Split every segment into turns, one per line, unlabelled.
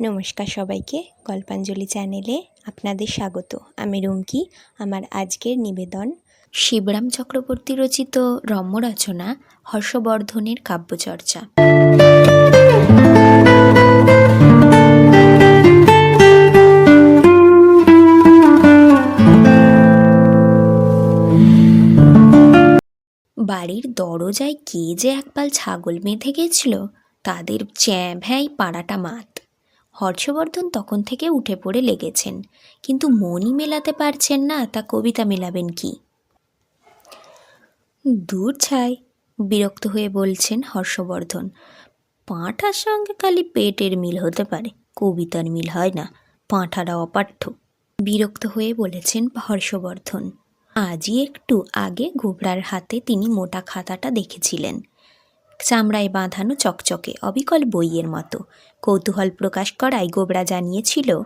নমস্কার সবাইকে গল্পাঞ্জলি চ্যানেলে আপনাদের স্বাগত। আমি রুমকি, আমার আজকের নিবেদন। শিবরাম চক্রবর্তী রচিত রম্য রচনা হর্ষবর্ধনের কাব্যচর্চা। বাড়ির দরজায় কে যে একপাল ছাগল বেঁধে গেছিল, তাদের চ্যাঁ ভ্যাঁই পাড়াটা মাত। হর্ষবর্ধন তখন থেকে উঠে পড়ে লেগেছেন। কিন্তু মনই মেলাতে পারছেন না, তা কবিতা মেলাবেন কি? দূর ছাই, বিরক্ত হয়ে বলছেন হর্ষবর্ধন। পাঁঠার সঙ্গে খালি পেটের মিল হতে পারে, কবিতার মিল হয় না, পাঁঠারা অপাঠ্য বিরক্ত হয়ে বলেছেন হর্ষবর্ধন। আজই একটু আগে গোবরার হাতে তিনি মোটা খাতাটা দেখেছিলেন। চামড়ায় বাঁধানো চকচকে, অবিকল বইয়ের মতো। কৌতূহল প্রকাশ করায় গোবরা জানিয়েছিল,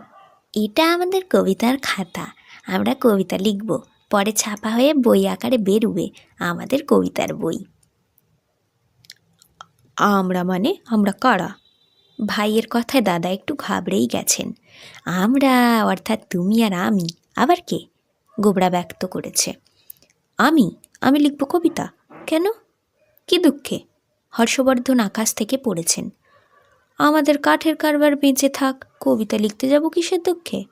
এটা আমাদের কবিতার খাতা, আমরা কবিতা লিখব, পরে ছাপা হয়ে বই আকারে বেরুবে, আমাদের কবিতার বই। আমরা মানে আমরা কারা? ভাইয়ের কথায় দাদা একটু ঘাবড়েই গেছেন। আমরা, অর্থাৎ তুমি আর আমি, আবার কে? গোবরা ব্যক্ত করেছে। আমি আমি লিখব কবিতা? কেন? কি দুঃখে? হর্ষবর্ধন আকাশ থেকে পড়েছেন। আমাদের কাঠের কারবার বেঁচে থাক, কবিতা লিখতে যাব কিসের দুঃখে?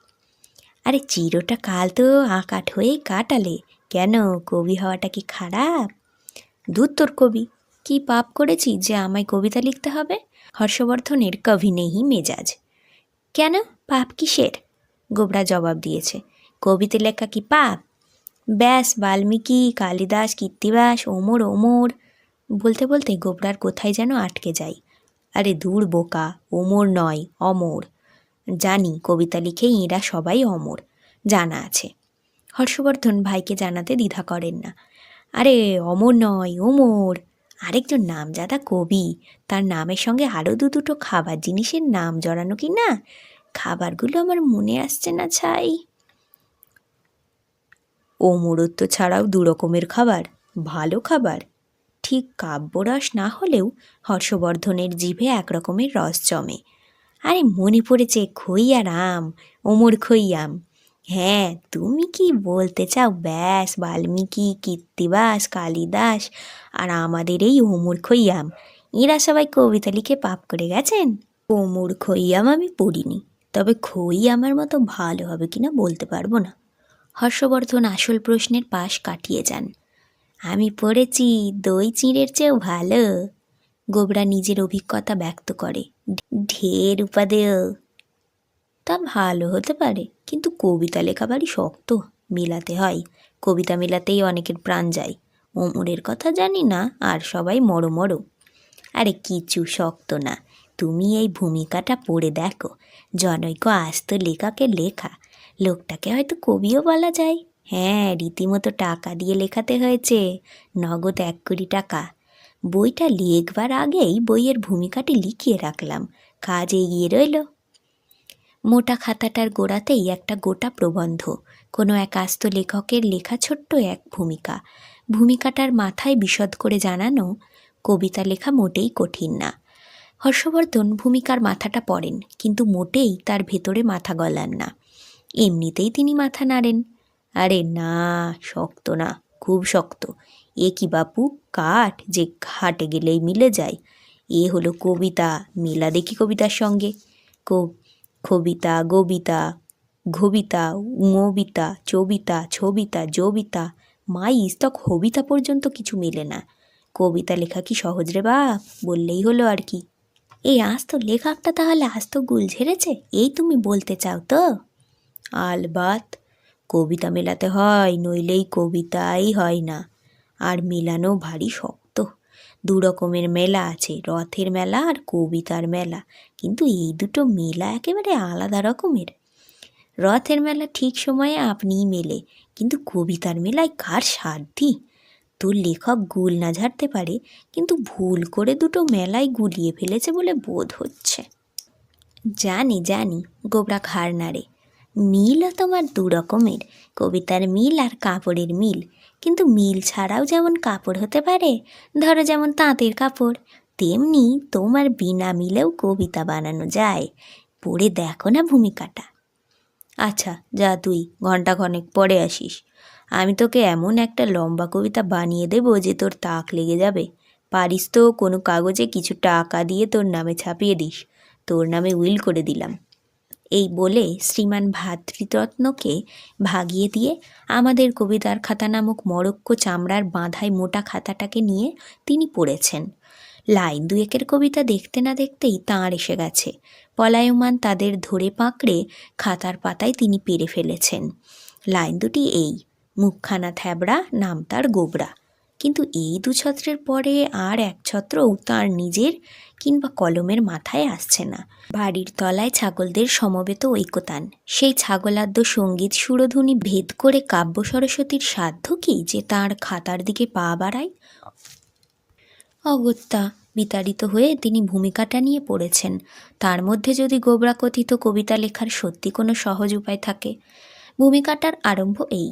আরে চিরটা কাল তো আকাঠ হয়েই কাটালে, কেন কবি হওয়াটা কি খারাপ? দূর তোর কবি, কি পাপ করেছি যে আমায় কবিতা লিখতে হবে? হর্ষবর্ধনের কভি নেই মেজাজ। কেন? পাপ কিসের? গোবরা জবাব দিয়েছে। কবিতে লেখা কি পাপ? ব্যাস, বাল্মীকি, কালিদাস, কীর্তিবাস, ওমর ওমর বলতে বলতে গোবরার কোথায় যেন আটকে যাই। আরে দূর বোকা, ওমর নয়, অমর। জানি কবিতা লিখে এঁরা সবাই অমর, জানা আছে। হর্ষবর্ধন ভাইকে জানাতে দ্বিধা করেন না। আরে অমর নয়, ওমর। আরেকজন নামজাদা কবি, তার নামের সঙ্গে আরও দু দুটো খাবার, জিনিসের নাম জড়ানো কি না? খাবারগুলো আমার মনে আসছে না ছাই। ওমরত্ব ছাড়াও দু রকমের খাবার, ভালো খাবার। ঠিক কাব্যরস না হলেও হর্ষবর্ধনের জিভে এক রকমের রস জমে। আরে মনে পড়েছে খই আর আম ওমর খই আম হ্যাঁ তুমি কি বলতে চাও? ব্যাস, বাল্মীকি, কীর্তিবাস, কালিদাস আর আমাদের এই ওমর খইয়াম। এরা সবাই কবিতা লিখে পাপ করে গেছেন। ওমর খইয়াম আমি পড়িনি, তবে খই আমার মতো ভালো হবে কিনা বলতে পারব না। হর্ষবর্ধন আসল প্রশ্নের পাশ কাটিয়ে যান। আমি পড়েছি, দই চিঁড়ের চেয়েও ভালো। গোবরা নিজের অভিজ্ঞতা ব্যক্ত করে। ঢের উপাদেয়। তা ভালো হতে পারে, কিন্তু কবিতা লেখা বাড়ি শক্ত। মেলাতে হয়। কবিতা মেলাতেই অনেকের প্রাণ যায়। ওমরের কথা জানি না, আর সবাই মরো মরো। আরে কিছু শক্ত না। তুমি এই ভূমিকাটা পড়ে দেখো। জনৈক আস্ত লেখাকে লেখা। লোকটাকে হয়তো কবিও বলা যায়। হ্যাঁ রীতিমতো টাকা দিয়ে লেখাতে হয়েছে। নগদ এক কোটি টাকা। বইটা লিখবার আগেই বইয়ের ভূমিকাটি লিখিয়ে রাখলাম। কাজ এগিয়ে রইল। মোটা খাতাটার গোড়াতেই একটা গোটা প্রবন্ধ, কোনো এক আস্ত লেখকের লেখা ছোট্ট এক ভূমিকা। ভূমিকাটার মাথায় বিশদ করে জানানো, কবিতা লেখা মোটেই কঠিন না। হর্ষবর্ধন ভূমিকার মাথাটা পড়েন, কিন্তু মোটেই তার ভেতরে মাথা গলান না। এমনিতেই তিনি মাথা নাড়েন। আরে না, শক্ত না, খুব শক্ত। এ কি বাপু, কাঠ যে ঘাটে গেলেই মিলে যায়। এ হলো কবিতা, মেলা দেখি কবিতার সঙ্গে। কবিতা গবিতা, ঘবিতা উঙবিতা চবিতা, ছবিতা, জবিতা মাইস তক হবিতা পর্যন্ত কিছু মেলে না। কবিতা লেখা কি সহজ রে বাপ? বললেই হলো আর কি। এই আস্ত তো লেখকটা তাহলে আস্ত গুল ঝেড়েছে? এই তুমি বলতে চাও তো? আলবাত কবিতা মেলাতে হয়, নইলেই কবিতাই হয় না। আর মেলানো ভারী শক্ত। দু রকমের মেলা আছে, রথের মেলা আর কবিতার মেলা। কিন্তু এই দুটো মেলা একেবারে আলাদা রকমের। রথের মেলা ঠিক সময়ে আপনিই মেলে, কিন্তু কবিতার মেলায় কার সাধ্যি তোর লেখক গুল না ঝাড়তে পারে, কিন্তু ভুল করে দুটো মেলায় গুলিয়ে ফেলেছে বলে বোধ হচ্ছে। জানি জানি, গোবরা ঘাড় নাড়ে। মিলও তোমার দু রকমের। কবিতার মিল আর কাপড়ের মিল। কিন্তু মিল ছাড়াও যেমন কাপড় হতে পারে, ধরো যেমন তাঁতের কাপড়, তেমনি তোমার বিনা মিলেও কবিতা বানানো যায়। পড়ে দেখো না ভূমিকাটা। আচ্ছা যা তুই ঘণ্টা খানেক পরে আসিস। আমি তোকে এমন একটা লম্বা কবিতা বানিয়ে দেবো যে তোর তাক লেগে যাবে। পারিস তো কোনো কাগজে কিছু টাকা দিয়ে তোর নামে ছাপিয়ে দিস। তোর নামে উইল করে দিলাম। এই বলে শ্রীমান ভাতৃরত্নকে ভাগিয়ে দিয়ে আমাদের কবিতার খাতা নামক মরক্কো চামড়ার বাঁধায় মোটা খাতাটাকে নিয়ে তিনি পড়েছেন। লাইন দুয়েকের কবিতা দেখতে না দেখতেই তাঁর এসে গেছে। পলায়মান তাদের ধরে পাকড়ে খাতার পাতায় তিনি পেরে ফেলেছেন। লাইন দুটি এই, মুখখানা থ্যাবড়া, নাম তার গোবরা। কিন্তু এই দু ছত্রের পরে আর এক ছত্রও তাঁর নিজের কিংবা কলমের মাথায় আসছে না। বাড়ির তলায় ছাগলদের সমবেত ঐকতান। সেই ছাগলাদ্য সংগীত সুরধ্বনি ভেদ করে কাব্য সরস্বতীর সাধ্য কি যে তাঁর খাতার দিকে পা বাড়ায়? অগত্যা, বিতাড়িত হয়ে তিনি ভূমিকাটা নিয়ে পড়েছেন। তার মধ্যে যদি গোবরা কথিত কবিতা লেখার সত্যি কোনো সহজ উপায় থাকে, ভূমিকাটার আরম্ভ এই।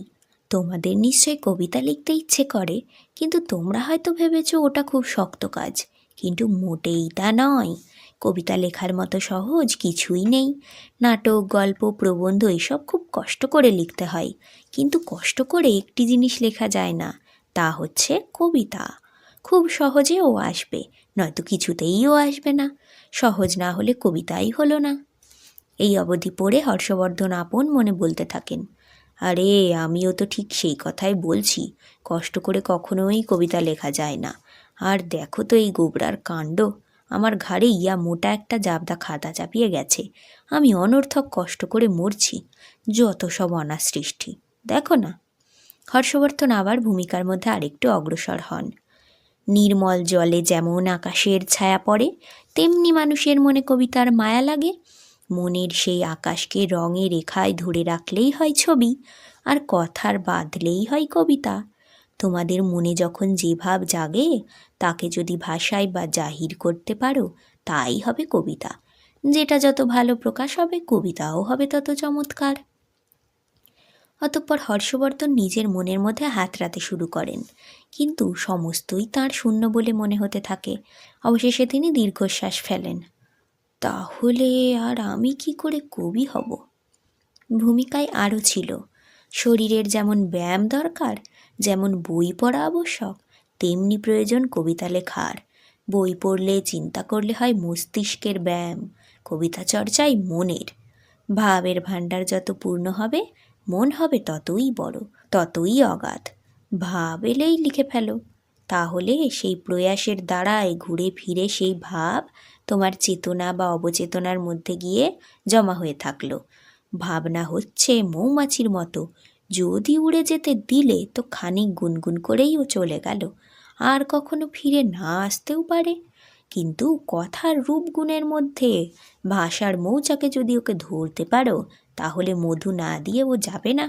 তোমাদের নিশ্চয় কবিতা লিখতে ইচ্ছে করে, কিন্তু তোমরা হয়তো ভেবেছো ওটা খুব শক্ত কাজ। কিন্তু মোটেই তা নয়। কবিতা লেখার মতো সহজ কিছুই নেই। নাটক, গল্প, প্রবন্ধ এসব খুব কষ্ট করে লিখতে হয়। কিন্তু কষ্ট করে একটি জিনিস লেখা যায় না, তা হচ্ছে কবিতা। খুব সহজে ও আসবে, নয়তো কিছুতেই ও আসবে না। সহজ না হলে কবিতাই হলো না। এই অবধি পড়ে হর্ষবর্ধন আপন মনে বলতে থাকেন আরে, আমিও তো ঠিক সেই কথাই বলছি। কষ্ট করে কখনোই কবিতা লেখা যায় না। আর দেখো তো এই গোবরার কাণ্ড। আমার ঘাড়ে ইয়া মোটা একটা জাবদা খাতা চাপিয়ে গেছে। আমি অনর্থক কষ্ট করে মরছি। যত সব অনাসৃষ্টি দেখো না। হর্ষবর্ধন আবার ভূমিকার মধ্যে আরেকটু অগ্রসর হন। নির্মল জলে যেমন আকাশের ছায়া পড়ে, তেমনি মানুষের মনে কবিতার মায়া লাগে। মনের সেই আকাশকে রঙে রেখায় ধরে রাখলেই হয় ছবি, আর কথার বাঁধলেই হয় কবিতা। তোমাদের মনে যখন যে ভাব জাগে, তাকে যদি ভাষায় বা জাহির করতে পারো, তাই হবে কবিতা। যেটা যত ভালো প্রকাশ হবে, কবিতাও হবে তত চমৎকার। অতঃপর হর্ষবর্ধন নিজের মনের মধ্যে হাতড়াতে শুরু করেন। কিন্তু সমস্তই তার শূন্য বলে মনে হতে থাকে। অবশেষে তিনি দীর্ঘশ্বাস ফেলেন। তাহলে আর আমি কি করে কবি হব? ভূমিকায় আরও ছিল, শরীরের যেমন ব্যায়াম দরকার, যেমন বই পড়া আবশ্যক, তেমনি প্রয়োজন কবিতা লেখার। বই পড়লে চিন্তা করলে হয় মস্তিষ্কের ব্যায়াম, কবিতা চর্চাই মনের। ভাবের ভাণ্ডার যত পূর্ণ হবে, মন হবে ততই বড়, ততই অগাধ। ভাব এলেই লিখে ফেলো, তাহলে সেই প্রয়াসের দ্বারায় ঘুরে ফিরে সেই ভাব তোমার চেতনা বা অবচেতনার মধ্যে গিয়ে জমা হয়ে থাকল। ভাবনা হচ্ছে মৌমাছির মতো। যদি উড়ে যেতে দিলে তো খানিক গুনগুন করেই ও চলে গেল। আর কখনো ফিরে না আসতেও পারে। কিন্তু কথার রূপগুণের মধ্যে ভাষার মৌচাকে যদি ওকে ধরতে পারো, তাহলে মধু না দিয়ে ও যাবে না।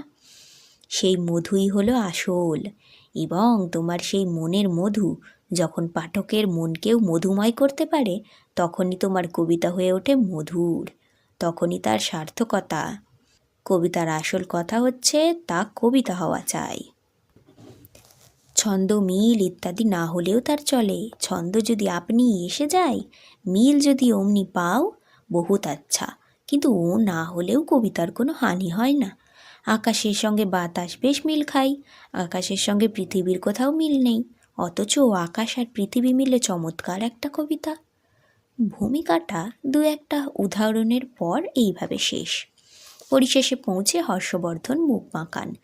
সেই মধুই হলো আসল। এবং তোমার সেই মনের মধু, যখন পাঠকের মনকেও মধুময় করতে পারে, তখনই তোমার কবিতা হয়ে ওঠে মধুর, তখনই তার সার্থকতা। কবিতার আসল কথা হচ্ছে, তা কবিতা হওয়া চাই। ছন্দ, মিল ইত্যাদি না হলেও তার চলে। ছন্দ যদি আপনি এসে যায়, মিল যদি অমনি পাও, বহুত আচ্ছা। কিন্তু ও না হলেও কবিতার কোনো হানি হয় না। আকাশের সঙ্গে বাতাস বেশ মিল খাই আকাশের সঙ্গে পৃথিবীর কোথাও মিল নেই। অথচ আকাশ আর পৃথিবী মিলে চমৎকার একটা কবিতা। ভূমিকাটা দু একটা উদাহরণের পর এইভাবে শেষ। পরিশেষে পৌঁছে হর্ষবর্ধন মুখ মাকান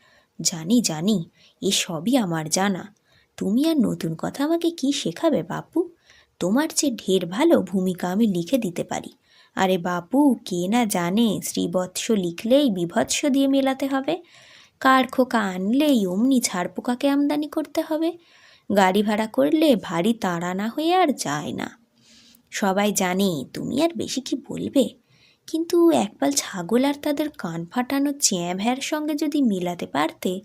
জানি জানি, এ সবই আমার জানা। তুমি আর নতুন কথা আমাকে কি শেখাবে বাপু? তোমার চেয়ে ঢের ভালো ভূমিকা আমি লিখে দিতে পারি। আরে বাপু, কে না জানে? শ্রীবৎস লিখলেই বিভৎস দিয়ে মেলাতে হবে। কার খোকা আনলেই অমনি ছাড় পোকাকে আমদানি করতে হবে। গাড়ি ভাড়া করলে ভারী তাড়া না হয়ে আর যায় না। সবাই জানে, তুমি আর বেশি কি বলবে? কিন্তু একপাল ছাগল আর তাদের কান ফাটানো চ্যাঁ ভ্যার সঙ্গে যদি মেলাতে পারতে,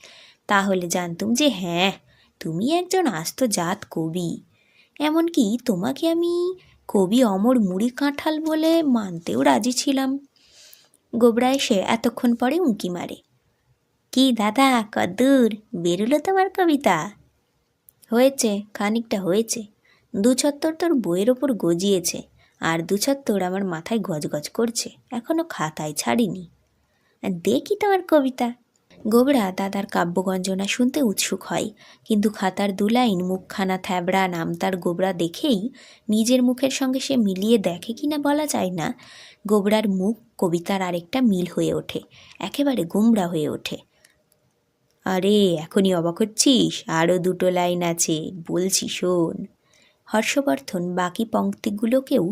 তাহলে জানতুম যে হ্যাঁ তুমি একজন আস্ত জাত কবি। এমনকি তোমাকে আমি কবি অমর মুড়ি কাঁঠাল বলে মানতেও রাজি ছিলাম। গোবরা এসে এতক্ষণ পরে উঁকি মারে। কি দাদা, কদ্দূর, বেরোলো তোমার কবিতা? হয়েছে, খানিকটা হয়েছে। দু ছত্তর তোর বইয়ের ওপর গজিয়েছে, আর দু তোর আমার মাথায় গজগজ করছে এখনও খাতায় ছাড়িনি। দেখি তোমার কবিতা। গোবরা দাদার কাব্যগঞ্জনা শুনতে উৎসুক হয়। কিন্তু খাতার দু লাইন, মুখখানা থ্যাবড়া নাম তার গোবরা দেখেই নিজের মুখের সঙ্গে সে মিলিয়ে দেখে কিনা বলা যায় না। গোবরার মুখ কবিতার আরেকটা মিল হয়ে ওঠে, একেবারে গুমরা হয়ে ওঠে। আরে, এখনই অবাক হচ্ছিস? আরও দুটো লাইন আছে, বলছি শোন। হর্ষবর্ধন বাকি পঙ্ক্তিগুলোকেও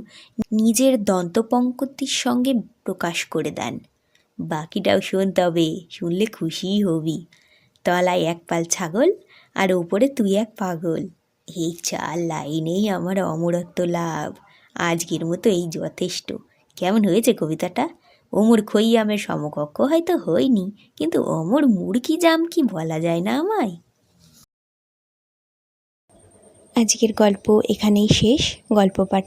নিজের দন্তপঙ্কতির সঙ্গে প্রকাশ করে দেন। বাকিটাও শোন তবে, শুনলে খুশিই হবি। তলায় এক পাল ছাগল আর ওপরে তুই এক পাগল। এই চার লাইনেই আমার অমরত্ব লাভ। আজকের মতো এই যথেষ্ট। কেমন হয়েছে কবিতাটা? অমর খৈয়ামের সমকক্ষ হয়তো হয়নি, কিন্তু অমর মুরগি জাম কি বলা যায় না আমায়? আজকের গল্প এখানেই শেষ। গল্প পাঠ